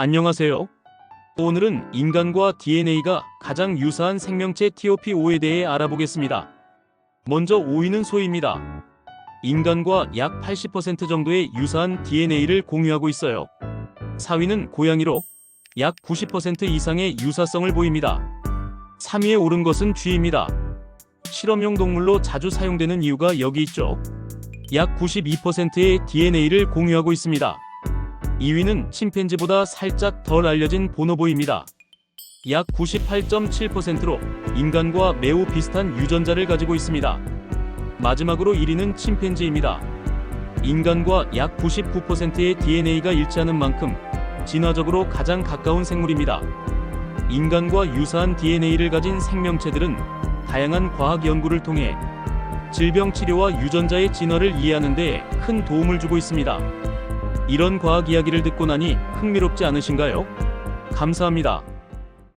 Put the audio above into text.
안녕하세요. 오늘은 인간과 DNA가 가장 유사한 생명체 TOP5에 대해 알아보겠습니다. 먼저 5위는 소입니다. 인간과 약 80% 정도의 유사한 DNA를 공유하고 있어요. 4위는 고양이로 약 90% 이상의 유사성을 보입니다. 3위에 오른 것은 쥐입니다. 실험용 동물로 자주 사용되는 이유가 여기 있죠. 약 92%의 DNA를 공유하고 있습니다. 2위는 침팬지보다 살짝 덜 알려진 보노보입니다. 약 98.7%로 인간과 매우 비슷한 유전자를 가지고 있습니다. 마지막으로 1위는 침팬지입니다. 인간과 약 99%의 DNA가 일치하는 만큼 진화적으로 가장 가까운 생물입니다. 인간과 유사한 DNA를 가진 생명체들은 다양한 과학 연구를 통해 질병 치료와 유전자의 진화를 이해하는 데 큰 도움을 주고 있습니다. 이런 과학 이야기를 듣고 나니 흥미롭지 않으신가요? 감사합니다.